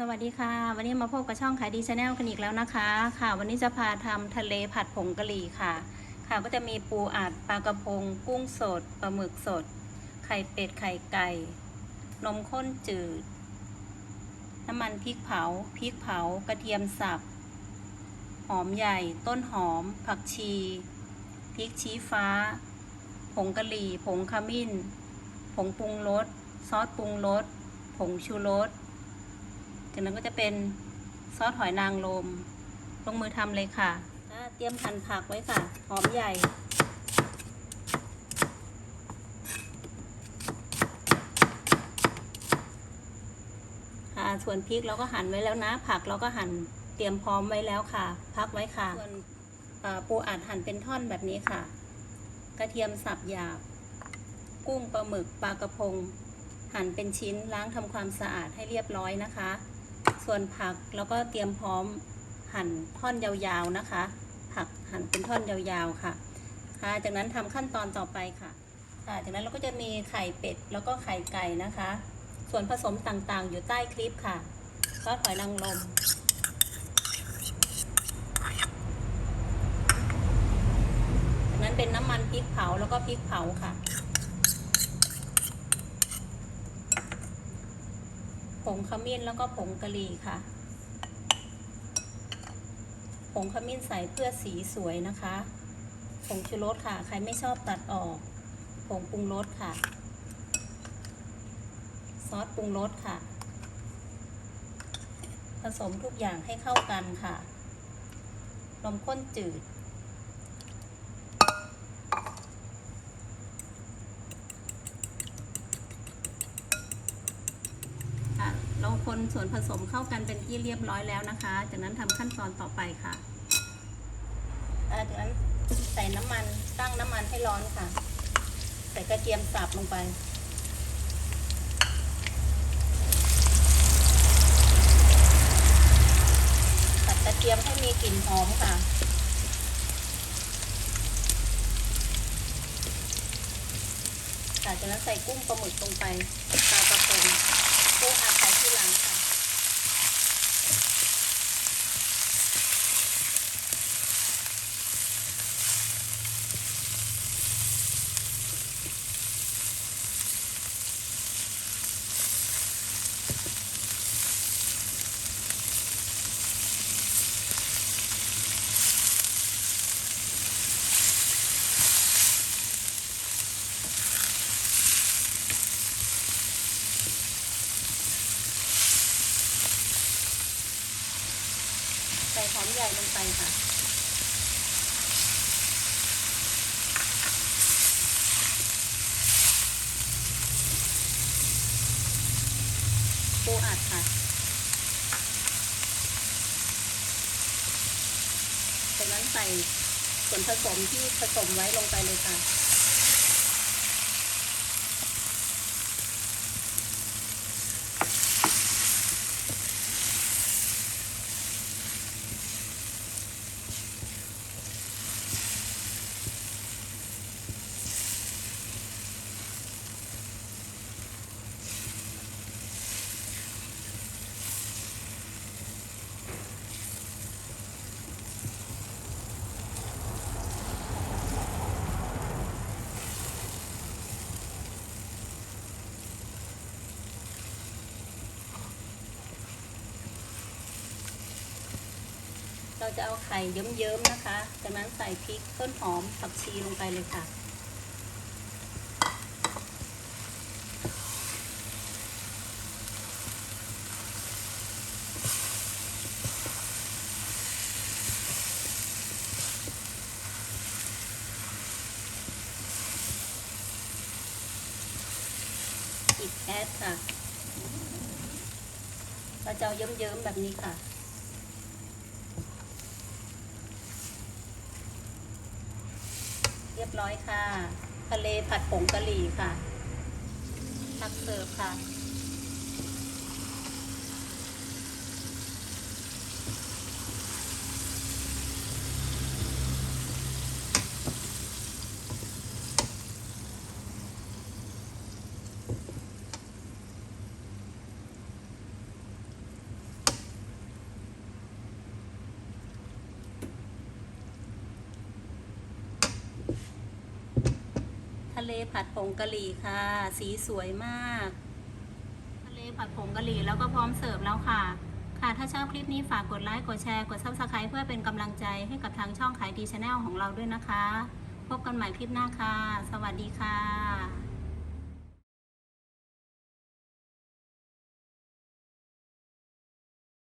สวัสดีค่ะ วันนี้มาพบกับช่องขายดีชาแนลกันอีกแล้วนะคะ ค่ะ วันนี้จะพาทำทะเลผัดผงกะหรี่ค่ะ ค่ะก็จะมีปูอัดปลากระพง กุ้งสดปลาหมึกสด ไข่เป็ดไข่ไก่ นมข้นจืด น้ำมันพริกเผาพริกเผากระเทียมสับ หอมใหญ่ ต้นหอม ผักชีพริกชี้ฟ้า ผงกะหรี่ ผงขมิ้น ผงปรุงรสซอสปรุงรสผงชูรส จากนั้นก็จะเป็นซอสหอยนางรมลงมือทำเลยค่ะ เตรียมหั่นผักไว้ค่ะ หอมใหญ่ ค่ะ ส่วนพริกเราก็หั่นไว้แล้วนะ ผักเราก็หั่นเตรียมพร้อมไว้แล้วค่ะ พักไว้ค่ะ ส่วนปูอัดหั่นเป็นท่อนแบบนี้ค่ะ กระเทียมสับหยาบ กุ้งปลาหมึกปลากระพง หั่นเป็นชิ้นล้างทำความสะอาดให้เรียบร้อยนะคะ ส่วนผักแล้วก็เตรียมพร้อมหั่นท่อนยาวๆนะคะ ผักหั่นเป็นท่อนยาวๆค่ะ ค่ะ จากนั้นทำขั้นตอนต่อไปค่ะ ค่ะ จากนั้นเราก็จะมีไข่เป็ดแล้วก็ไข่ไก่นะคะ ส่วนผสมต่างๆ อยู่ใต้คลิปค่ะซอสหอยนางรมจากนั้นเป็นน้ำมันพริกเผาแล้วก็พริกเผาค่ะ งขมิ้นแล้วก็ผงกะหรี่ค่ะ ผงขมิ้นใส่เพื่อสีสวยนะคะ ผงชูรสค่ะ ใครไม่ชอบตัดออก ผงปรุงรสค่ะ ซอสปรุงรสค่ะ ผสมทุกอย่างให้เข้ากันค่ะนมข้นจืด ค่ะเรา คนส่วนผสมเข้ากันเป็นที่เรียบร้อยแล้วนะคะ จากนั้นทำขั้นตอนต่อไปค่ะจากนั้นใส่น้ำมันตั้งน้ำมันให้ร้อนค่ะ ใส่กระเทียมสับลงไปผัดกระเทียมให้มีกลิ่นหอมค่ะค่ะจากนั้นใส่กุ้งปลาหมึกลงไปปลากระพงกุ้งอัดใส่ที่หลังค่ะ ใหญ่ลงไปค่ะ ปูอัดค่ะ จากนั้นใส่ส่วนผสมที่ผสมไว้ลงไปเลยค่ะ เราจะเอาไข่เยิ้มๆนะคะ จากนั้นใส่พริกต้นหอมผักชีลงไปเลยค่ะ อีกแอดค่ะ เราจะเอาเยิ้มๆแบบนี้ค่ะ เรียบร้อยค่ะ ทะเลผัดผงกะหรี่ค่ะ ตักเสิร์ฟค่ะ เลผัดผงกะหรี่ค่ะ สีสวยมาก ทะเลผัดผงกะหรี่แล้วก็พร้อมเสิร์ฟแล้วค่ะ ค่ะถ้าชอบคลิปนี้ฝากกดไลค์กดแชร์กดซับสไครต์เพื่อเป็นกำลังใจให้กับทางช่องขายดีชาแนลของเราด้วยนะคะ พบกันใหม่คลิปหน้าค่ะ สวัสดีค่ะ